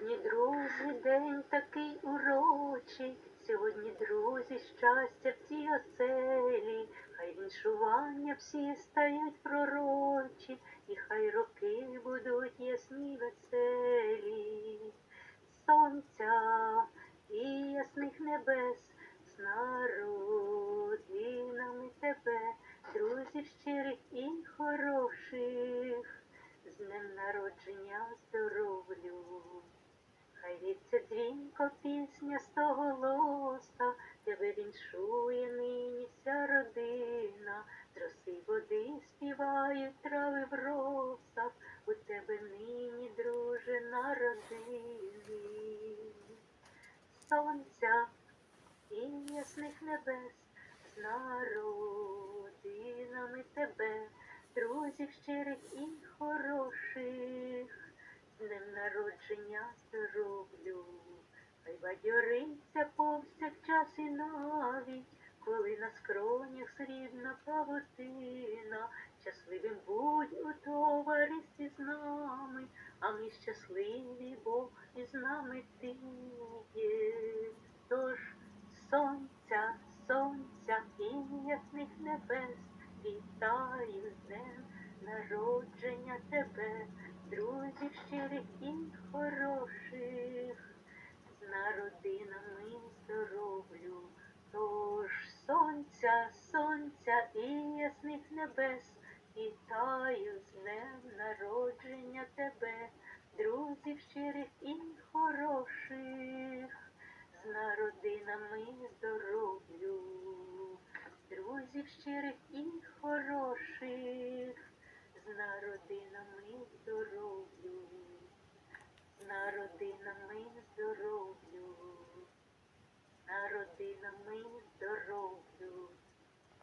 Сьогодні, друзі, день такий урочий, сьогодні, друзі, щастя в цій оселі, хай віншування всі стають пророчі, і хай роки будуть ясні веселі, сонця і ясних небес, з народинами тебе, друзів щирих і хороших. З днем народження здоровлю. Віться дзвінко пісня стоголоса, тебе віншує нині вся родина, з роси води співають трави в росах, у тебе нині, друже, народини. Сонця і ясних небес, з народинами тебе, друзів щирих і хороших, з днем народження здоровлю. Хай бадьориться повсякчас і навіть, коли на скронях срібна павутина, щасливим будь у товаристві з нами, а ми щасливі, бо із нами ти є. Тож сонця, сонця і ясних небес, вітаю з днем народження тебе, друзів щирих і хороших, з народинами здоровлю. Тож сонця, сонця і ясних небес, вітаю з днем народження тебе, друзів щирих і хороших, з народинами здоровлю, друзів щирих і хороших, Народинами здоров'ю, народинами здоров'ю.